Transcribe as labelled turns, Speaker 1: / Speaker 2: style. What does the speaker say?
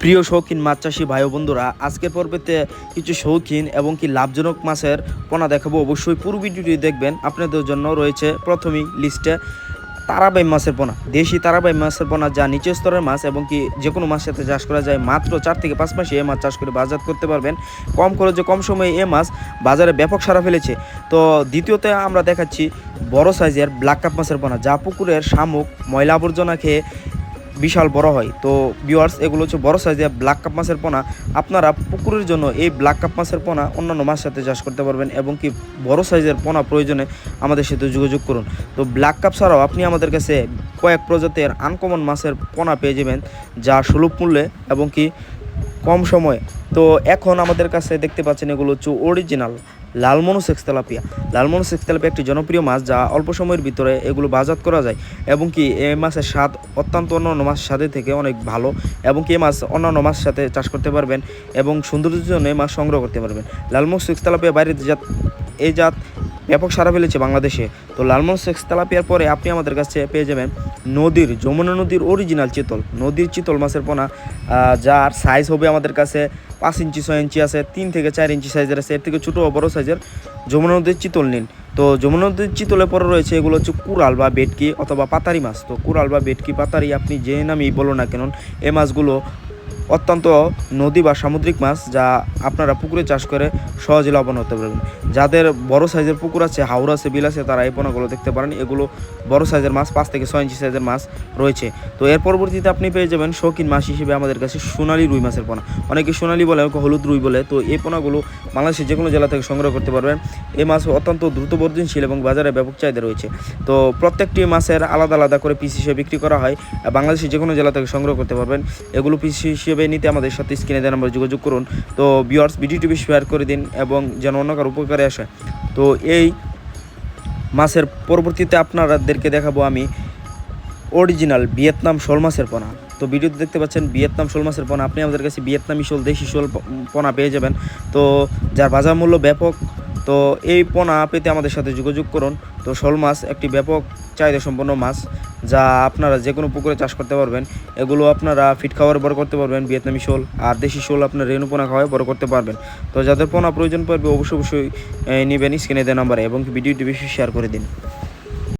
Speaker 1: প্রিয় শৌখিন মাছ চাষি ভাই বন্ধুরা, আজকের পর্বেতে কিছু শৌখিন এবং কি লাভজনক মাছের পোনা দেখাবো। অবশ্যই পুরো ভিডিওটি দেখবেন, আপনাদের জন্য রয়েছে প্রথমেই লিস্টে তারাবাই মাছের পোনা, দেশি তারাবাই মাছের পোনা যা নিচের স্তরের মাছ এবং কি যে কোনো মাছ সাথে চাষ করা যায়। মাত্র চার থেকে পাঁচ মাসে এ মাছ চাষ করে বাজার করতে পারবেন। কম খরচে কম সময়ে এ মাছ বাজারে ব্যাপক সারা ফেলেছে। তো দ্বিতীয়তে আমরা দেখাচ্ছি বড় সাইজের ব্ল্যাক কাপ মাছের পোনা, যা পুকুরের শামুক, ময়লা আবর্জনা খেয়ে বিশাল বড় হয়। তো ভিউয়ার্স এগুলো হচ্ছে বড় সাইজের ব্ল্যাক কাপ মাছের পোনা। আপনারা পুকুরের জন্য এই ব্ল্যাক কাপ মাছের পোনা অন্যান্য মাছের সাথে চাষ করতে পারবেন এবং কি বড় সাইজের পোনা প্রয়োজনে আমাদের সাথে যোগাযোগ করুন। তো ব্ল্যাক কাপ ছাড়াও আপনি আমাদের কাছে কয়েক প্রজাতির আনকমন মাছের পোনা পেয়ে যাবেন, যা সুলভ মূল্যে এবং কি কম সময়ে। তো এখন আমাদের কাছে দেখতে পাচ্ছেন এগুলো হচ্ছে অরিজিনাল লালমনুস তেলাপিয়া। লালমনুস তেলাপিয়া একটি জনপ্রিয় মাছ যা অল্প সময়ের ভিতরে এগুলো বাজাত করা যায় এবং কি এই মাছের স্বাদ অত্যন্ত অন্যান্য মাছের স্বাদের থেকে অনেক ভালো এবং কি মাছ অন্যান্য মাছের সাথে চাষ করতে পারবেন এবং সৌন্দর্যের জন্য এই মাছ সংগ্রহ করতে পারবেন। লালমনুস তেলাপিয়া বাইরের জাত এই জাত ব্যাপক সারা ফেলেছে বাংলাদেশে। তো লালমোহন সেক্স তেলাপিয়ার পরে আপনি আমাদের কাছে পেয়ে যাবেন নদীর, যমুনা নদীর অরিজিনাল চিতল, নদীর চিতল মাছের পোনা যার সাইজ হবে আমাদের কাছে পাঁচ ইঞ্চি, ছয় ইঞ্চি আছে, তিন থেকে চার ইঞ্চি সাইজের আছে, এর থেকে ছোটো বড়ো সাইজের যমুনা নদীর চিতল নিন। তো যমুনা নদীর চিতলে পরে রয়েছে এগুলো হচ্ছে কুড়াল বা বেটকি অথবা পাতারি মাছ। তো কুড়াল বা বেটকি পাতারি আপনি যে নামই বলো না কেন এই মাছগুলো অত্যন্ত নদী বা সামুদ্রিক মাছ যা আপনারা পুকুরে চাষ করে সহজে লাভবান হতে পারবেন। যাদের বড় সাইজের পুকুর আছে, হাওড় আছে বিল আছে, তারা এই পোনাগুলো দেখতে পারেন। এগুলো বড় সাইজের মাছ, পাঁচ থেকে ছয় ইঞ্চি সাইজের মাছ রয়েছে। তো এর পরবর্তীতে আপনি পেয়ে যাবেন শৌখিন মাছ হিসেবে আমাদের কাছে সোনালী রুই মাছের পোনা। অনেকে সোনালী বলে হলুদ রুই বলে। তো এই পোনাগুলো বাংলাদেশের যে কোনো জেলা থেকে সংগ্রহ করতে পারবেন। এই মাছ অত্যন্ত দ্রুত বর্ধনশীল এবং বাজারে ব্যাপক চাহিদা রয়েছে। তো প্রত্যেকটি মাছের আলাদা আলাদা করে পিস হিসেবে বিক্রি করা হয়। বাংলাদেশের যে কোনো জেলা থেকে সংগ্রহ করতে পারবেন। এগুলো পিস হিসেবে নিতে আমাদের সাথে স্ক্রিনে দেওয়া নাম্বার যোগাযোগ করুন। তো ভিউয়ার্স ভিডিওটি শেয়ার করে দিন এবং যেন অন্য কারও উপকারে আসে। তো এই মাছের পরবর্তীতে আপনাদেরকে দেখাবো আমি অরিজিনাল ভিয়েতনাম শোল মাছের পোনা। তো ভিডিওতে দেখতে পাচ্ছেন ভিয়েতনাম শোল মাছের পোনা। আপনি আমাদের কাছে ভিয়েতনামি শোল, দেশি শোল পোনা পেয়ে যাবেন। তো যার বাজার মূল্য ব্যাপক, তো এই পোনা পেতে আমাদের সাথে যোগাযোগ করুন। তো শোল মাছ একটি ব্যাপক চাহিদা সম্পন্ন মাছ। যা আপনারা যে কোনো পুকুরে চাষ করতে পারবেন, এগুলো আপনারা ফিট খাওয়ার বড় করতে পারবেন, ভিয়েতনামি শোল আর দেশি শোল আপনার রেণুপোনা খাওয়ায় বড় করতে পারবেন। তো যাদের পোনা প্রয়োজন পড়বে, অবশ্যই অবশ্যই নেবেন স্ক্রিনে দেওয়া নাম্বারে এবং ভিডিওটি বেশি শেয়ার করে দিন।